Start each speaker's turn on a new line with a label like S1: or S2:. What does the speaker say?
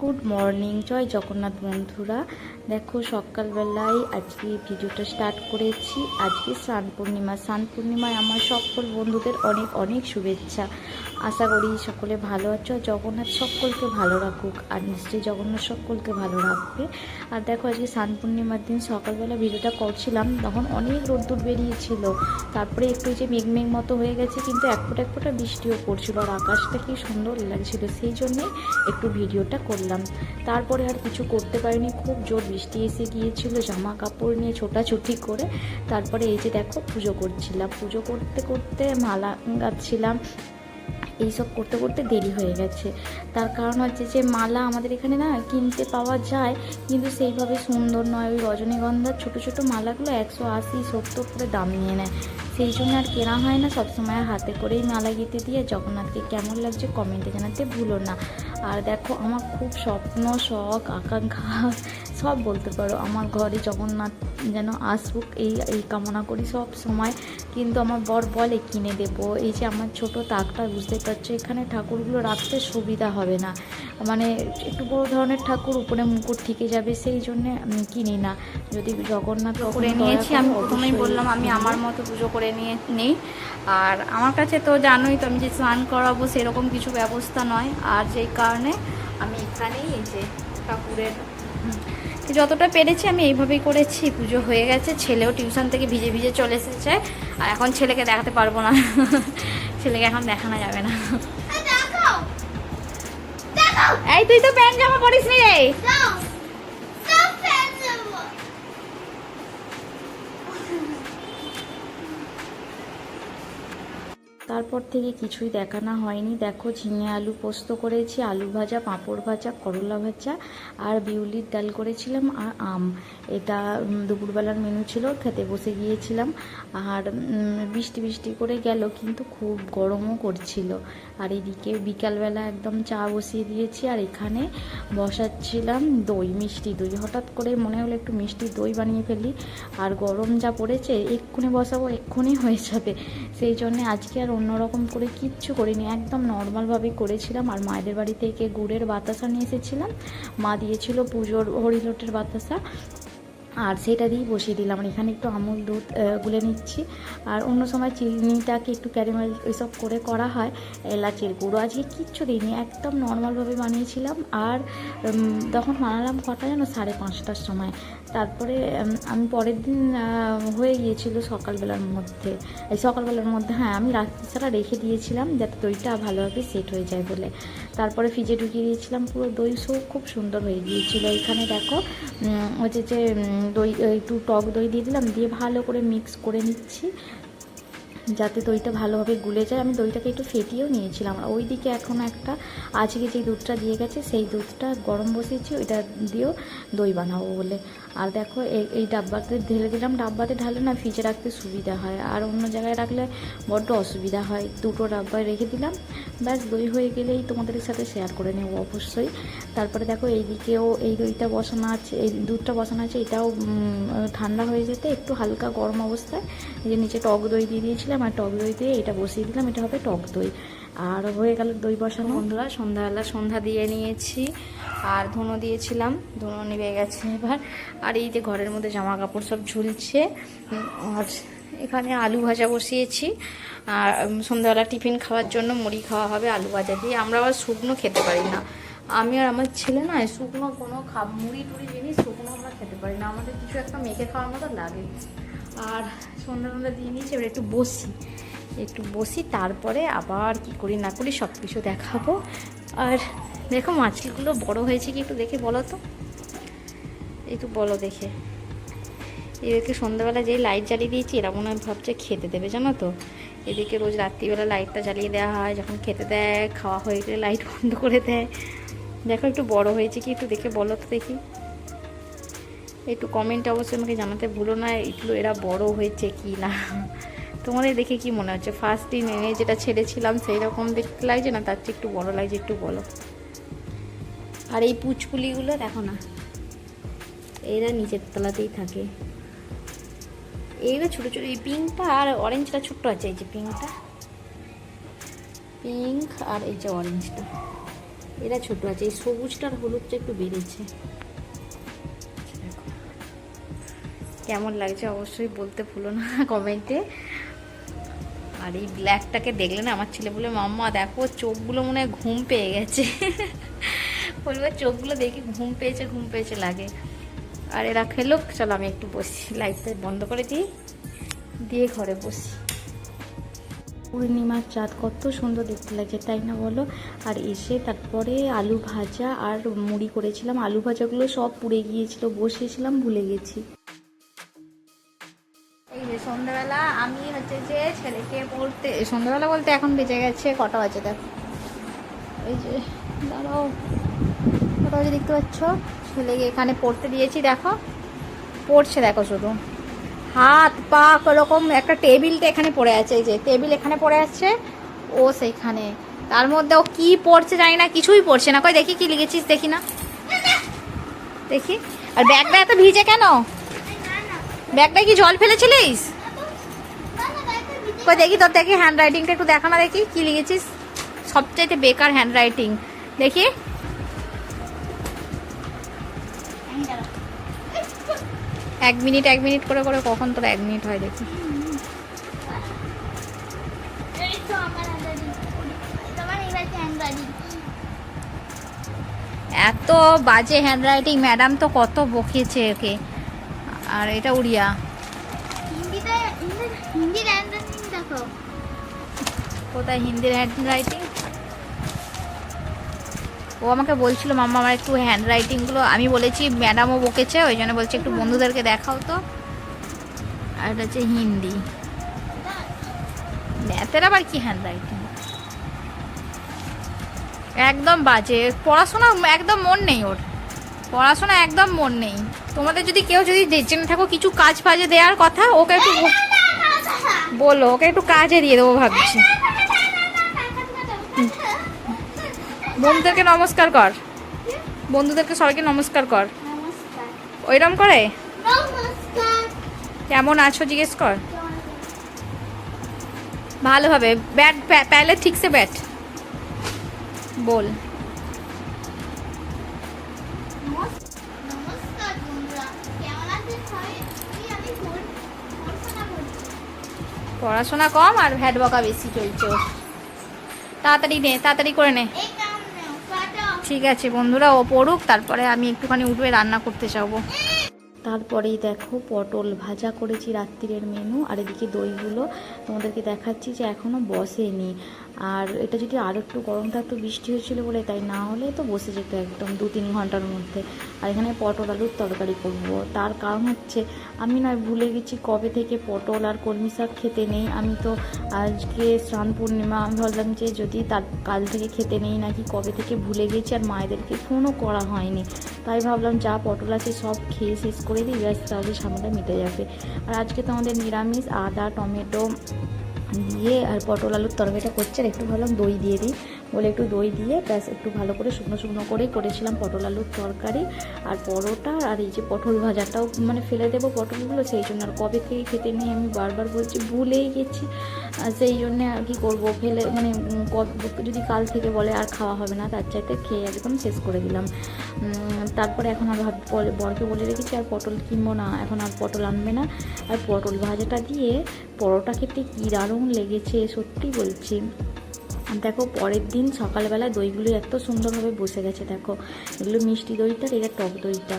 S1: Good morning. জয় জগন্নাথ বন্ধুরা। দেখো, সকালবেলায় আজকে ভিডিওটা স্টার্ট করেছি। আজকে স্নান পূর্ণিমা। স্নান পূর্ণিমায় আমার সকল বন্ধুদের অনেক অনেক শুভেচ্ছা। আশা করি সকলে ভালো আছো। জগন্নাথ সকলকে ভালো রাখুক আর নিশ্চয়ই জগন্নাথ সকলকে ভালো রাখবে। আর দেখো, আজকে স্নান পূর্ণিমার দিন সকালবেলা ভিডিওটা করছিলাম তখন অনেক রোদ্দুর বেরিয়েছিল। তারপরে একটু যে মেঘ মেঘ মতো হয়ে গেছে, কিন্তু এক ফোঁটা এক ফোঁটা বৃষ্টিও পড়ছিল আর আকাশটা কি সুন্দর লাগছিল। সেই জন্যে একটু ভিডিওটা করলাম। তারপরে আর কিছু করতে পারিনি। খুব জোর বৃষ্টি এসে গিয়েছিল, জামা কাপড় নিয়ে ছোটাছুটি করে। তারপরে এই যে দেখো, পুজো করছিলাম। পুজো করতে করতে মালা গাচ্ছিলাম এইসব করতে করতে দেরি হয়ে গেছে। তার কারণ হচ্ছে যে মালা আমাদের এখানে না কিনতে পাওয়া যায়, কিন্তু সেইভাবে সুন্দর নয়। ওই রজনীগন্ধার ছোটো ছোটো মালাগুলো একশো আশি সত্তর করে দাম নিয়ে নেয়। সেই জন্য আর কেনা হয় না, সবসময় হাতে করেই মালা গেঁথে দিয়ে। জগন্নাথকে কেমন লাগছে কমেন্টে জানাতে ভুলো না। আর দেখো, আমার খুব স্বপ্ন, শখ, আকাঙ্ক্ষা সব বলতে পারো। আমার ঘরে জগন্নাথ যেন আসুক এই এই কামনা করি সব সময়। কিন্তু আমার বর বলে কিনে দেব। এই যে আমার ছোট তাকটা বুঝতে পারছ এখানে ঠাকুরগুলো রাখতে সুবিধা হবে না। মানে একটু বড় ধরনের ঠাকুর উপরে মুকুট থেকে যাবে সেই জন্য আমি কিনি না। যদি জগন্নাথ
S2: করে নিয়েছি আমি প্রথমেই বললাম আমি আমার মতো পুজো করে নিয়ে নেই। আর আমার কাছে তো জানোই তো আমি যে স্নান করাবো সেরকম কিছু ব্যবস্থা নয়। আর যেই কারণে আমি এখানেই এই যে ঠাকুরের যতটা পেরেছি আমি এইভাবেই করেছি। পুজো হয়ে গেছে ছেলেও টিউশন থেকে ভিজে ভিজে চলে এসেছে। আর এখন ছেলেকে দেখাতে পারব না। ছেলেকে এখন দেখানো যাবে না। এই তুই তো প্যান্ট জামা পরিস নি রে
S1: তারপর থেকে কিছুই দেখানো হয়নি। দেখো, ঝিঙে আলু পোস্ত করেছি, আলু ভাজা, পাঁপড় ভাজা, করলা ভাজা আর বিউলির ডাল করেছিলাম আর আম। এটা দুপুরবেলার মেনু ছিল, খেতে বসে গিয়েছিলাম আর বৃষ্টি বৃষ্টি করে গেল, কিন্তু খুব গরমও করছিল। আর এদিকে বিকালবেলা একদম চা বসিয়ে দিয়েছি আর এখানে বসাচ্ছিলাম দই, মিষ্টি দই। হঠাৎ করে মনে হলো একটু মিষ্টি দই বানিয়ে ফেলি আর গরম যা পড়েছে, এক্ষুনি বসাবো, এক্ষুনি হয়ে যাবে। সেই জন্যে আজকে আর অন্যরকম করে কিচ্ছু করিনি, একদম নর্মালভাবে করেছিলাম। আর মায়েদের বাড়ি থেকে গুড়ের বাতাসা নিয়ে এসেছিলাম। মা দিয়েছিল পুজোর হরিলোটের বাতাসা। আর সেটা দিয়েই বসিয়ে দিলাম। আর এখানে একটু আমুল দুধ গুলে নিচ্ছি। আর অন্য সময় চিনিটাকে একটু ক্যারামেল এসব করে করা হয়। এলাচের গুঁড়ো আজকে কিচ্ছু দিইনি, একদম নর্মালভাবে বানিয়েছিলাম। আর তখন বানালাম কটা যেন সাড়ে পাঁচটার সময়। তারপরে আমি পরের দিন হয়ে গিয়েছিল সকালবেলার মধ্যে। এই সকালবেলার মধ্যে হ্যাঁ আমি রাত্রি ছাড়া রেখে দিয়েছিলাম যাতে দইটা ভালোভাবে সেট হয়ে যায় বলে। তারপরে ফ্রিজে ঢুকিয়ে দিয়েছিলাম, পুরো দই সো খুব সুন্দর হয়ে গিয়েছিল। এখানে দেখো হচ্ছে যে দই একটু টক দই দিয়ে দিলাম, দিয়ে ভালো করে মিক্স করে নিচ্ছি। যাতে দইটা ভালোভাবে গুলে যায়, আমি দইটাকে একটু ফেটিয়েও নিয়েছিলাম। আর ওইদিকে এখন একটা, আজকে যে দুধটা দিয়ে গেছে, সেই দুধটা গরম বসিয়েছি, ওইটা দিয়েও দই বানাবো বলে। আর দেখো, এই এই ডাব্বাতে ঢেলে দিলাম, ডাব্বাতে ঢালে না ফ্রিজে রাখতে সুবিধা হয়। আর অন্য জায়গায় রাখলে বড্ড অসুবিধা হয়। দুটো ডাব্বায় রেখে দিলাম, ব্যাস দই হয়ে গেলেই তোমাদের সাথে শেয়ার করে নেব অবশ্যই। তারপরে দেখো, এইদিকেও এই দইটা বসানো আছে, এই দুধটা বসানো আছে, এটাও ঠান্ডা হয়ে যেতে একটু হালকা গরম অবস্থায় যে নিচে টক দই দিয়ে দিয়েছিলাম আর টক দই দিয়ে এটা বসিয়ে দিলাম। এটা হবে টক দই। আর হয়ে গেল দই বসানো।
S2: বন্ধুরা, সন্ধ্যাবেলা সন্ধ্যা দিয়ে নিয়েছি। আর ধুনো দিয়েছিলাম। ধুনো নিভে গেছে এবার। আর এই যে ঘরের মধ্যে জামা কাপড় সব ঝুলছে। আর এখানে আলু ভাজা বসিয়েছি। আর সন্ধ্যাবেলা টিফিন খাওয়ার জন্য মুড়ি খাওয়া হবে, আলু ভাজা দিয়ে। আমরা আবার শুকনো খেতে পারি না। আমি আর আমার ছেলে না শুকনো কোনো খা মুড়ি টুড়ি জিনিস শুকনো আমরা খেতে পারি না। আমাদের কিছু একটা মেখে খাওয়ার মতো লাগে। আর সন্ধ্যা সন্ধ্যা দিয়ে নিয়েছি, এবার একটু বসি। একটু বসি, তারপরে আবার কি করি না করি সব কিছু দেখাবো। আর দেখো মাছগুলো বড় হয়েছে কি একটু দেখে বলো তো। একটু বলো দেখে। এদেরকে সন্ধ্যাবেলা যেই লাইট জ্বালিয়ে দিয়েছি, এরা মনে হয় ভাবছে খেতে দেবে, জানো তো? এদিকে রোজ রাত্রিবেলা লাইটটা জ্বালিয়ে দেওয়া হয়, যখন খেতে দেয়, খাওয়া হয়ে গেলে লাইট বন্ধ করে দেয়। দেখো একটু বড় হয়েছে কি একটু দেখে বলো তো দেখি। একটু কমেন্ট অবশ্যই আমাকে জানাতে ভুলো না, এগুলো এরা বড় হয়েছে কি না তোমাদের দেখে কি মনে হচ্ছে? ফার্স্ট দিন এনে যেটা ছেড়েছিলাম সেই রকম দেখতে লাগছে না? তার চেয়ে একটু বড় লাগছে, একটু বলো। আর এই পুচকুলিগুলো দেখো না, এরা নিচের তলাতেই থাকে। এইগুলো ছোটো ছোটো, এই পিঙ্কটা আর অরেঞ্জটা ছোট্ট আছে, এই যে পিঙ্কটা। পিঙ্ক আর এই যে অরেঞ্জটা এরা ছোট আছে। এই সবুজটার হলুদটা একটু বেড়েছে। কেমন লাগছে অবশ্যই বলতে ভুলো না কমেন্টে। আর এই ব্ল্যাকটাকে দেখলে না আমার ছেলে বলে মাম্মা, দেখো চোখগুলো মনে হয় ঘুম পেয়ে গেছে। বলবে, চোখগুলো দেখি ঘুম পেয়েছে ঘুম পেয়েছে লাগে। আর এরা খেলো, চলো আমি একটু বসি লাইটটা বন্ধ করে দিই, দিয়ে ঘরে বসি।
S1: পূর্ণিমার চাঁদ কত সুন্দর দেখতে লাগছে, তাই না বলো? আর এসে তারপরে আলু ভাজা আর মুড়ি করেছিলাম। আলু ভাজাগুলো সব পুড়ে গিয়েছিল, বসেছিলাম, ভুলে গেছি।
S2: ছেলেকে পড়তে সন্ধ্যাবেলা বলতে এখন বেজে গেছে কটা বাজে দেখো। ওই যে, দাঁড়াও। কটা বাজে দেখতে পাচ্ছ? ছেলেকে এখানে পড়তে দিয়েছি, দেখো। পড়ছে, দেখো শুধু। হাত, পা ওরকম একটা টেবিলটা এখানে পড়ে আছে, এই যে টেবিল এখানে পড়ে আছে, ও সেখানে তার মধ্যে ও কি পড়ছে জানি না, কিছুই পড়ছে না। কই, দেখি কি লিখেছিস, দেখি না। দেখি। আর ব্যাগটা এত ভিজে কেন? ব্যাগটায় কি জল ফেলেছিলিস? কই দেখি, তোর দেখি হ্যান্ড রাইটিংটা একটু দেখা না দেখি, কি লিখেছিস? সবচাইতে বেকার হ্যান্ড রাইটিং দেখি। এক মিনিট এক মিনিট করে করে কখন তোর এক মিনিট হয় দেখি। এত বাজে হ্যান্ড রাইটিং ম্যাডাম তো কত বকিয়েছে ওকে। আর এটা উড়িয়া
S3: হিন্দিতে হিন্দি হ্যান্ডরাইটিং দেখো
S2: কোথায় হিন্দির হ্যান্ড রাইটিং ও আমাকে বলছিল, মাম্মা, আমার একটু হ্যান্ড রাইটিংগুলো আমি বলেছি ম্যাডামও বকেছে, ওই জন্য বলছি একটু বন্ধুদেরকে দেখাও তো। আর এটা হচ্ছে হিন্দি। ম্যাথের আবার কি হ্যান্ড রাইটিং একদম বাজে। পড়াশোনা একদম মন নেই ওর। পড়াশোনা একদম মন নেই। তোমাদের যদি কেউ যদি জেনে থাকো কিছু কাজ ফাজে দেওয়ার কথা, ওকে একটু বলো, ওকে একটু কাজে দিয়ে দেবো ভাবছি। বন্ধুদেরকে নমস্কার কর। বন্ধুদেরকে সবাইকে নমস্কার কর। ওইরকম করে? কেমন আছো জিজ্ঞেস কর। ভালোভাবে ব্যাট প্যালে ঠিকসে ব্যাট। বল।
S3: পড়াশোনা
S2: কম আর ভ্যাট বকা বেশি চলছে। তাড়াতাড়ি নে, তাড়াতাড়ি করে নে। ঠিক আছে বন্ধুরা ও পড়ুক তারপরে আমি একটুখানি উঠবে রান্না করতে যাব।
S1: তারপরেই দেখো পটল ভাজা করেছি রাত্রিরের মেনু আর এদিকে দইগুলো তোমাদেরকে দেখাচ্ছি যে এখনও বসেনি। আর এটা যদি আরও একটু গরম থাকতো বৃষ্টি হয়েছিল বলে, তাই না হলে তো বসে যেত একদম দু তিন ঘণ্টার মধ্যে। আর এখানে পটল আলুর তরকারি করব। তার কারণ হচ্ছে, আমি নয় ভুলে গেছি কবে থেকে পটল আর কলমি শাক খেতে নেই। আমি তো আজকে স্নান পূর্ণিমা, আমি ভাবলাম যে যদি তার কাল থেকে খেতে নেই নাকি কবে থেকে ভুলে গেছি, আর মায়েদেরকে ফোনও করা হয়নি। তাই ভাবলাম যা পটল আছে সব খেয়ে শেষ করে দিই, ব্যাস তাহলে সামনেটা মিটে যাবে। আর আজকে তো আমাদের নিরামিষ, আদা, টমেটো দিয়ে আর পটল আলুর তরকারিটা করছে, আর একটু ভাবলাম দই দিয়ে দিই। বলে একটু দই দিয়ে ব্যাস একটু ভালো করে শুকনো শুকনো করে করেছিলাম পটল আলুর তরকারি আর পরোটা আর এই যে পটল ভাজাটাও মানে ফেলে দেবো পটলগুলো, সেই জন্য আর কবে থেকে খেতে নেই আমি বারবার বলছি, ভুলেই গেছি। সেই জন্যে আর কি করব? ফেলে মানে যদি কাল থেকে বলে আর খাওয়া হবে না, তার চাইতে খেয়ে একদম শেষ করে দিলাম। তারপরে এখন আর ভাব বরকে বলে রেখেছি আর পটল কিনবো না, এখন আর পটল আনবে না। আর পটল ভাজাটা দিয়ে পরোটা খেতে কী দারুণ লেগেছে, সত্যি বলছি। দেখো পরের দিন সকালবেলা দইগুলো এত সুন্দরভাবে বসে গেছে, দেখো। এগুলো মিষ্টি দইটা এটা টক দইটা।